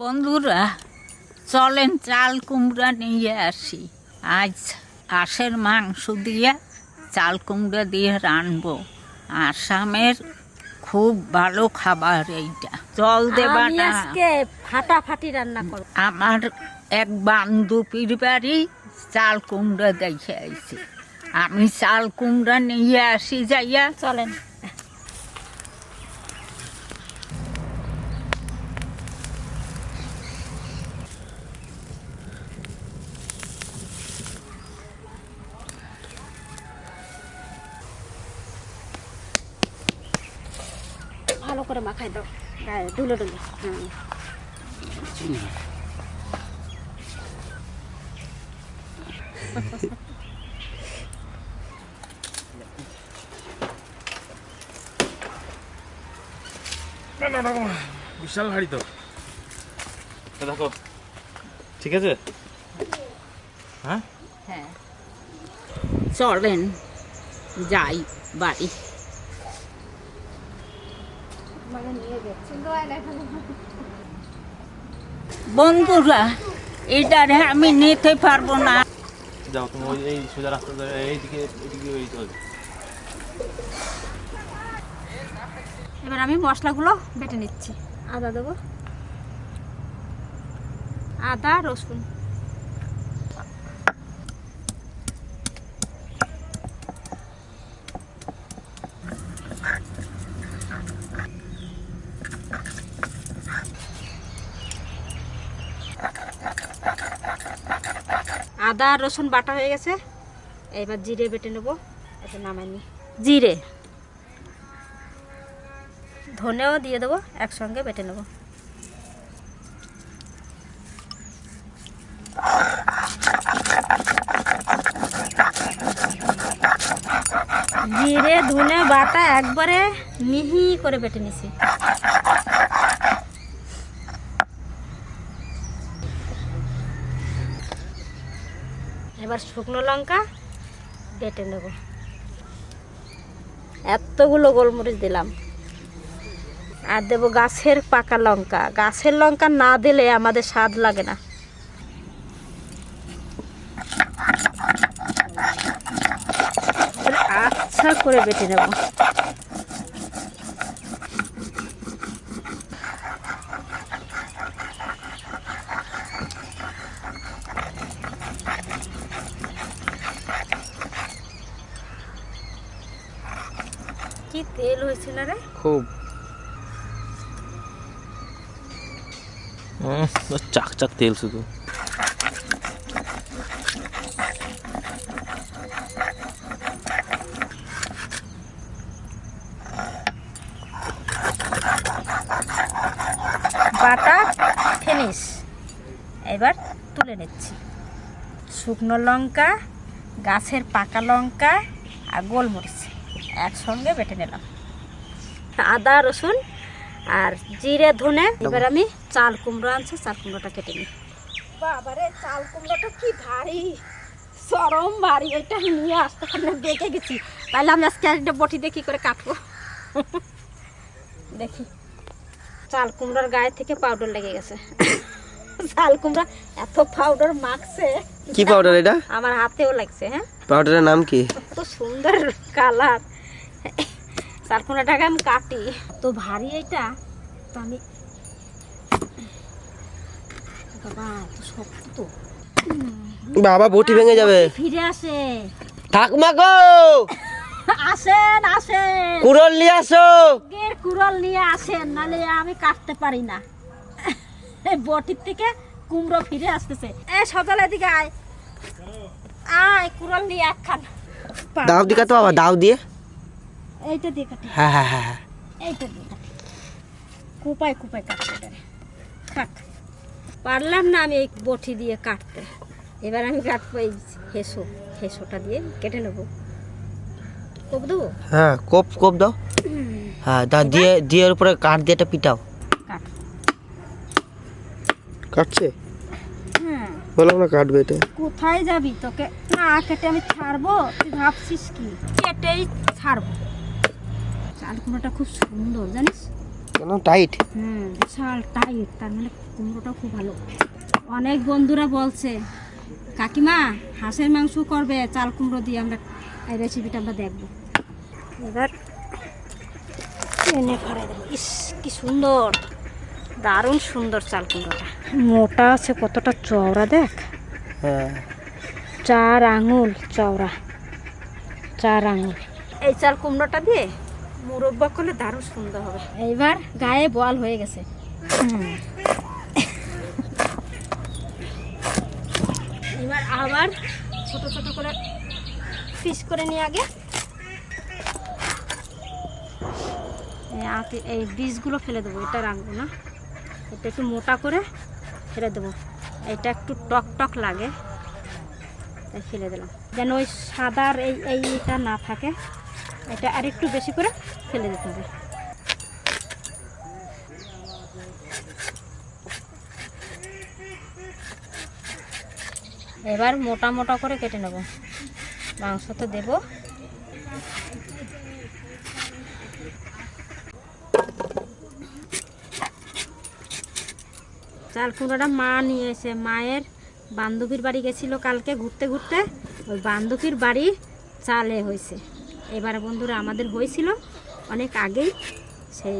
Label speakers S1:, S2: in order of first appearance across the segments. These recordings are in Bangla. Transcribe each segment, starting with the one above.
S1: বন্ধুরা চলেন চাল কুমড়া নিয়ে আসি। আজ হাঁসের মাংস দিয়ে চাল কুমড়া দিয়ে রানবো আসামের খুব ভালো খাবার এইটা। জল দেবা না।
S2: আজকে ফাটাফাটি রান্না করব।
S1: আমার এক বান্ধবীর বাড়ি চাল কুমড়া দেখে আইছি। আমি চাল কুমড়া নিয়ে আসি যাইয়া।
S2: চলেন। মাখাই দাও গায়ে দুলো দুলো। হুম
S3: না না না বিশাল ভারী তো। তো দেখো। ঠিক আছে? হ্যাঁ
S1: হ্যাঁ? চলেন। যাই বাড়ি। বন্ধুরা এটারে আমি নিতে পারব না।
S3: যাও তুমি ওই এই সোজা রাস্তা ধরে এইদিকে এইদিকে ওই চলে
S2: এবার আমি মশলাগুলো বেটে নিচ্ছি। আদা দেবো। আদা রসুন। আদা রসুন বাটা হয়ে গেছে। এবার জিরে বেটে নেব। এটা নামাই নি। জিরে? ধনেও দিয়ে দেবো একসঙ্গে বেটে নেব। জিরে ধনে বাটা একবারে মিহি করে বেটে নিছি। এবার শুকনো লঙ্কা বেটে নেব। এতগুলো গোলমরিচ দিলাম। আর দেবো গাছের পাকা লঙ্কা। গাছের লঙ্কা না দিলে আমাদের স্বাদ লাগে না। আচ্ছা করে বেটে নেব। তেল হয়েছিল রে।
S3: খুব। চাক চাক তেল শুধু।
S2: বাটা ফিনিশ এবার তুলে নিচ্ছি। শুকনো লঙ্কা গাছের পাকা লঙ্কা আর গোলমরিচ। একসঙ্গে বেটে নিলাম। আদা রসুন আর জিরে ধনে এবার আমি চাল কুমড়ো আনছি চাল কুমড়োটা কেটে নিই। বাবারে চাল কুমড়োটা কি ভারী চরম ভারী এটা নিয়ে আসতে পারি না দেখে গেছি। তাহলে আমি আজকে একটা বটি দিয়ে কী করে কাটবো? দেখি। চাল কুমড়ার গায়ে থেকে পাউডার লেগে গেছে। চাল কুমড়া এত পাউডার মাখছে।
S4: কি পাউডার এটা?
S2: আমার হাতেও লাগছে হ্যাঁ?
S4: পাউডারের নাম কি?
S2: এত সুন্দর কালার। চাল কুমড়াটাকে আমি কাটি। তো ভারী এটা তো আমি বাবা এত শক্ত তো।
S4: বাবা বটি ভেঙে যাবে।
S2: ফিরে আসে।
S4: ঠাকুমা গো!
S2: আসেন আসেন।
S4: কুড়ল নিয়ে আসো।
S2: কুড়াল নিয়ে আসেন? নালে আমি কাটতে পারি না। এই বটির থেকে কুমড়ো ফিরে আসতেছে। এ সকাল এদিকে আয়। আয় কুড়াল নিয়ে একখান।
S4: দাও দিকা তো বাবা দাও দিয়ে।
S2: এইটা দিয়ে কাটি।
S4: হ্যাঁ হ্যাঁ হ্যাঁ হ্যাঁ।
S2: এইটা দিয়ে কাটি। কুপায় কুপায় কাটতে পারে কাট পারলাম না আমি এই বটি দিয়ে কাটতে। এবার আমি কাটবো এই হেসো হেসোটা দিয়ে কেটে নেব। কোপ দেবো?
S4: হ্যাঁ কোপ কোপ দাও। হ্যাঁ দা দিয়ে দিয়ে উপরে কাঠ দিয়ে এটা পিটাও।
S2: কাট।
S4: কাটছে?
S2: হ্যাঁ।
S4: বললাম না কাটবে এটা।
S2: কোথায় যাবি তোকে? না কেটে আমি ছাড়বো। তুই ভাবছিস কি? কেটেই ছাড়বো। চাল কুমড়োটা খুব সুন্দর জানিস?
S4: কেন? টাইট?
S2: হুম বিশাল টাইট তার মানে কুমড়োটা খুব ভালো। অনেক বন্ধুরা বলছে কাকিমা হাঁসের মাংস করবে চাল কুমড়ো দিয়ে আমরা এই রেসিপিটা আমরা দেখব। এবার এনে ভরে দেবো। ইস কি সুন্দর দারুণ সুন্দর চাল কুমড়োটা। মোটা আছে কতটা চওড়া দেখ।
S4: হ্যাঁ।
S2: চার আঙুল চওড়া চার আঙুল। এই চাল কুমড়োটা দিয়ে মুরব্বা করলে দারুণ সুন্দর হবে। এইবার গায়ে বল হয়ে গেছে। এবার আবার ছোট ছোট করে পিস করে নিয়ে আগে। এই বীজগুলো ফেলে দেবো, এটা রাখব না। এটা একটু মোটা করে ফেলে দেবো। এটা একটু টক টক লাগে, তাই ফেলে দিলাম। যেন ওই সাদার এই এইটা না থাকে। এটা আর একটু বেশি করে ফেলে দিতে হবে। এবার মোটা মোটা করে কেটে নেব। মাংস তো দেবো। চাল কুমড়োটা মা নিয়ে এসে মায়ের বান্ধবীর বাড়ি গেছিল কালকে ঘুরতে ঘুরতে। ওই বান্ধবীর বাড়ি চালে হয়েছে। এবারে বন্ধুরা আমাদের হয়েছিল অনেক আগেই সেই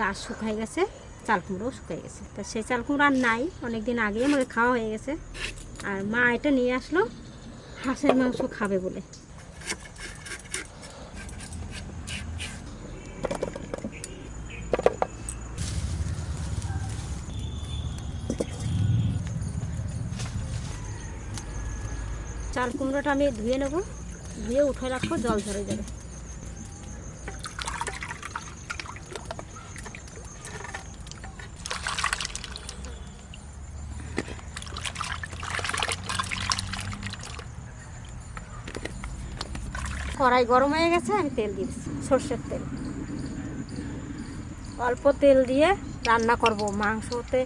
S2: গাছ শুকাই গেছে, চাল কুমড়োও শুকাই গেছে। তা সেই চাল কুমড়ো আর নাই অনেক দিন আগেই আমাদের খাওয়া হয়ে গেছে। আর মা এটা নিয়ে আসলো, হাঁসের মাংস খাবে বলে। চাল কুমড়োটা আমি ধুয়ে নেব। ধুয়ে উঠে রাখব জল ঝরে যাবে। কড়াই গরম হয়ে গেছে, আমি তেল দিয়ে দিচ্ছি, সর্ষের তেল। অল্প তেল দিয়ে রান্না করব। মাংসতে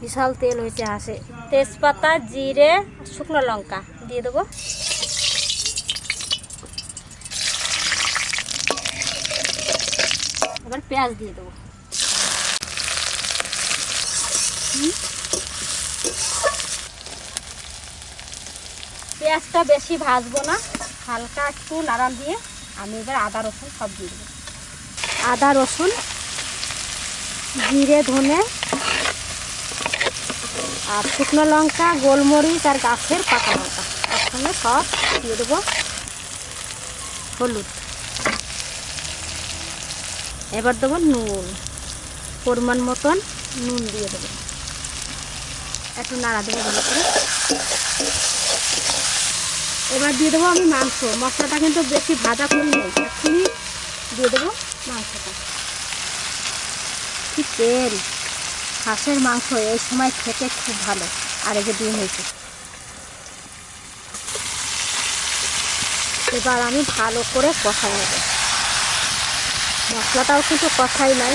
S2: বিশাল তেল হয়েছে হাঁসে তেজপাতা, জিরে শুকনো লঙ্কা দিয়ে দেবো। এবার পেঁয়াজ দিয়ে দেবো। পেঁয়াজটা বেশি ভাজবো না, হালকা একটু নাড়ান দিয়ে আমি এবার আদা, রসুন সব দিয়ে দেবো। আদা, রসুন, জিরে, ধনে আর শুকনো লঙ্কা, গোলমরিচ আর গাছের পাকা লঙ্কা একসঙ্গে সব দিয়ে দেবো। হলুদ। এবার দেবো নুন, পরিমাণ মতন নুন দিয়ে দেবো। একটু নাড়া দেবো ভালো করে। এবার দিয়ে দেবো আমি মাংস। মশলাটা কিন্তু বেশি ভাজা করি নেই, এক্ষুনি দিয়ে দেবো মাংসটা। ঠিক তেল! হাঁসের মাংস এই সময় খেতে খুব ভালো। আর এই যে হয়েছে। এবার আমি ভালো করে কষাই নেব। মশলাটাও কিন্তু কথাই নাই।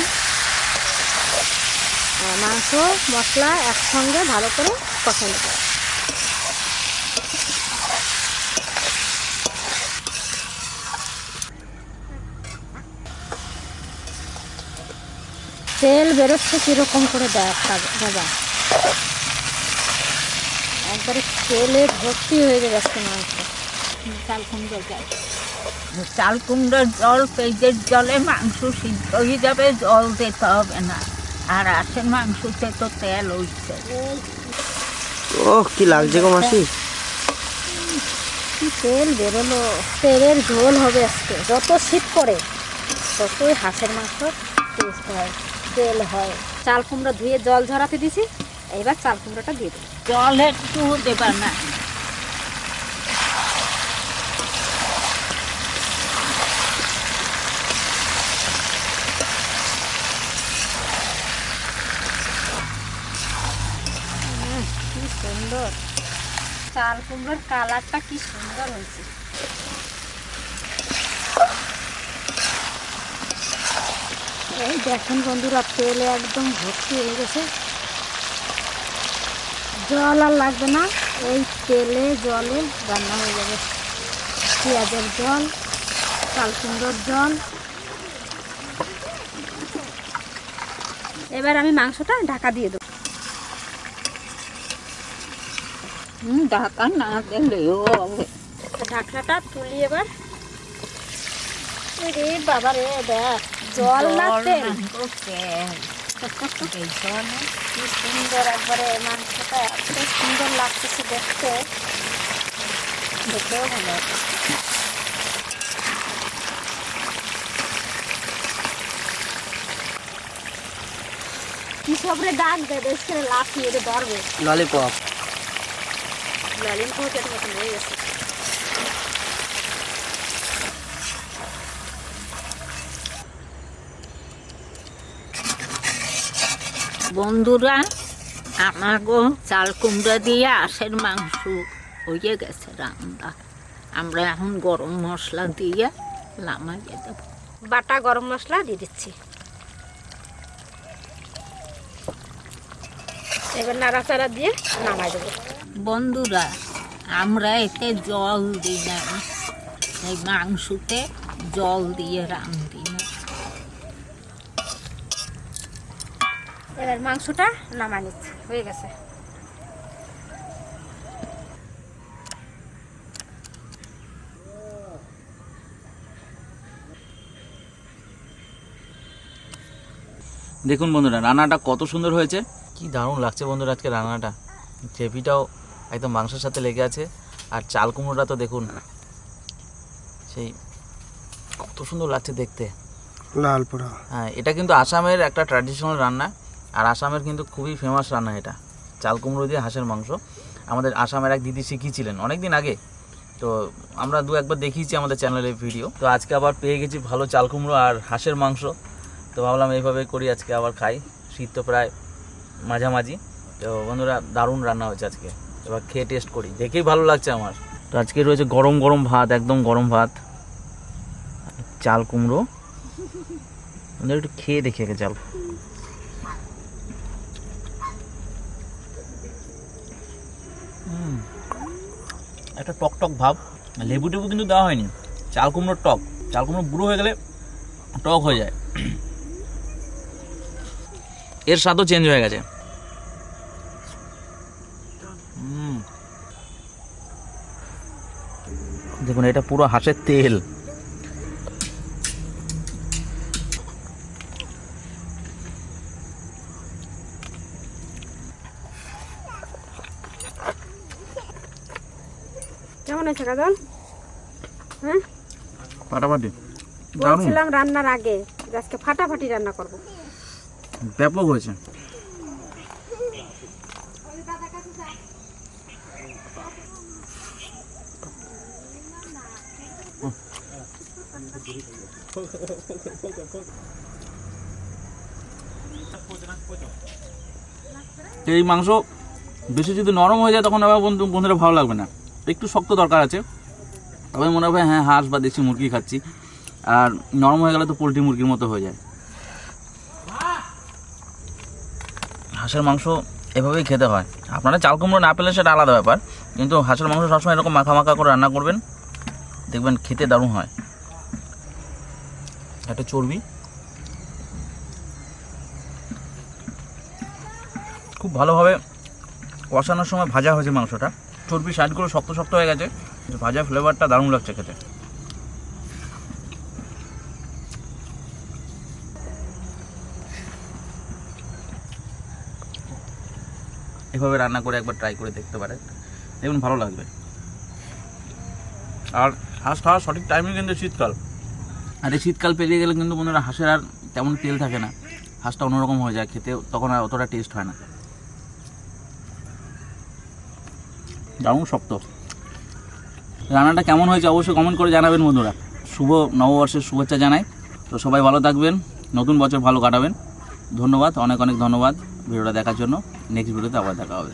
S2: মাংস, মশলা একসঙ্গে ভালো করে কষাই নেব। তেল বেরোচ্ছে কীরকম করে দেখ একবারে তেলে ভর্তি হয়ে যাচ্ছে মাংস।
S1: চাল কুমড়ো যায়। চাল কুমড়োর জল পেঁয়াজের জলে মাংস সিদ্ধ হয়ে যাবে জল দিতে হবে না। আর আসের মাংসতে তো তেল উঠছে
S2: এই
S4: ও কি লাগছে গো মাসি?
S2: কি তেল বেরোলো? তেলের ঝোল হবে আজকে যত শীত পড়ে ততই হাঁসের মাংস টেস্ট হয় তেল হয়। চাল কুমড়ো ধুয়ে জল ঝরাতে দিছি এইবার চাল কুমড়োটা দিয়ে দেবো।
S1: জল একটু দেবা না
S2: কি সুন্দর চাল কুমড়োর কালারটা কি সুন্দর হয়েছে। এই দেখুন বন্ধুরা, তেলে একদম ভর্তি হয়ে গেছে। জল আর লাগবে না, এই তেলে জলে রান্না হয়ে যাবে। পেঁয়াজের জল, চাল কুমড়োর জল। এবার আমি মাংসটা ঢাকা দিয়ে দেবো।
S1: হুম, ঢাকা না দিলেও হবে
S2: ঢাকনাটা তুলি এবার। রে বাবা রে দেখ জল না তেল? কি সুন্দর একবারে মাংসটা এত সুন্দর লাগতেছে দেখতে। দেখতেও ভালো কি সবরে ডাক দেয় বেশ লাফিয়ে ধরবে।
S4: ললিপপ।
S2: লালিম পকেট মতন
S1: বন্ধুরা, আমাগো চাল কুমড়া দিয়ে আশের মাংস হয়ে গেছে রান্না। আমরা এখন গরম মশলা দিয়ে লামাইয়ে দেবো।
S2: বাটা গরম মশলা দিয়ে দিচ্ছি। এবার নাড়াচাড়া দিয়ে নামাই দেবো।
S1: বন্ধুরা আমরা এতে জল দিই না। এই মাংসতে জল দিয়ে রান্ধি না।
S2: এবার মাংসটা নামাই নিচ্ছি হয়ে গেছে।
S3: দেখুন বন্ধুরা রান্নাটা কত সুন্দর হয়েছে। কি দারুণ লাগছে বন্ধুরা আজকে রান্নাটা। গ্রেভিটাও একদম মাংসের সাথে লেগে আছে। আর চাল কুমড়োটা তো দেখুন সেই কত সুন্দর লাগছে দেখতে।
S5: লাল পোড়া।
S3: হ্যাঁ এটা কিন্তু আসামের একটা ট্র্যাডিশনাল রান্না আর আসামের কিন্তু খুবই ফেমাস রান্না এটা। চাল কুমড়ো দিয়ে হাঁসের মাংস। আমাদের আসামের এক দিদি শিখিয়েছিলেন অনেক দিন আগে। তো আমরা দু একবার দেখিয়েছি আমাদের চ্যানেলে ভিডিও তো আজকে আবার পেয়ে গেছি ভালো চাল কুমড়ো আর হাঁসের মাংস। তো ভাবলাম এইভাবে করি আজকে আবার খাই। শীত তো প্রায় মাঝামাঝি। তো বন্ধুরা দারুণ রান্না হয়েছে আজকে। এবার খেয়ে টেস্ট করি। দেখেই ভালো লাগছে আমার। তো আজকে রয়েছে গরম গরম ভাত একদম গরম ভাত। চাল কুমড়ো। একটু খেয়ে দেখি আগে চাল। হুম, একটা টক টক ভাব। লেবু টেবু কিন্তু দেওয়া হয়নি। চাল কুমড়োর টক। চাল কুমড়ো বুড়ো হয়ে গেলে টক হয়ে যায়। এর স্বাদও চেঞ্জ হয়ে গেছে। দেখুন এটা পুরো হাঁসের তেল।
S2: কেমন হয়েছে কাজল? হ্যাঁ?
S3: ফাটাফাটি।
S2: বলছিলাম রান্নার আগে আজকে ফাটাফাটি রান্না করব।
S3: ব্যাপক হয়েছে। এই মাংস বেশি যদি নরম হয়ে যায় তখন আবার বন্ধু বন্ধুরা ভালো লাগবে না। একটু শক্ত দরকার আছে। তবে মনে হবে হ্যাঁ হাঁস বা দেশি মুরগি খাচ্ছি। আর নরম হয়ে গেলে তো পোলট্রি মুরগির মতো হয়ে যায়। হাঁসের মাংস এভাবেই খেতে হয়। আপনারা চাল কুমড়ো না পেলে সেটা আলাদা ব্যাপার। কিন্তু হাঁসের মাংস সবসময় এরকম মাখা মাখা করে রান্না করবেন। দেখবেন খেতে দারুণ হয়। একটা চর্বি। খুব ভালোভাবে কষানোর সময় ভাজা হয়েছে মাংসটা। চর্বি সাইডগুলো শক্ত শক্ত হয়ে গেছে। ভাজা ফ্লেভারটা দারুণ লাগছে খেতে। এভাবে রান্না করে একবার ট্রাই করে দেখতে পারেন। দেখুন, ভালো লাগবে। আর হাঁস খাওয়ার সঠিক টাইমিং কিন্তু শীতকাল। আর এই শীতকাল পেরিয়ে গেলে কিন্তু বন্ধুরা হাঁসের আর তেমন তেল থাকে না। হাঁসটা অন্যরকম হয়ে যায়, খেতে তখন আর অতটা টেস্ট হয় না। দারুণ শক্ত। রান্নাটা কেমন হয়েছে অবশ্যই কমেন্ট করে জানাবেন বন্ধুরা। শুভ নববর্ষের শুভেচ্ছা জানাই। তো সবাই ভালো থাকবেন, নতুন বছর ভালো কাটাবেন। ধন্যবাদ, অনেক অনেক ধন্যবাদ। ভিডিওটা দেখার জন্য। নেক্সট ভিডিওতে আবার দেখা হবে।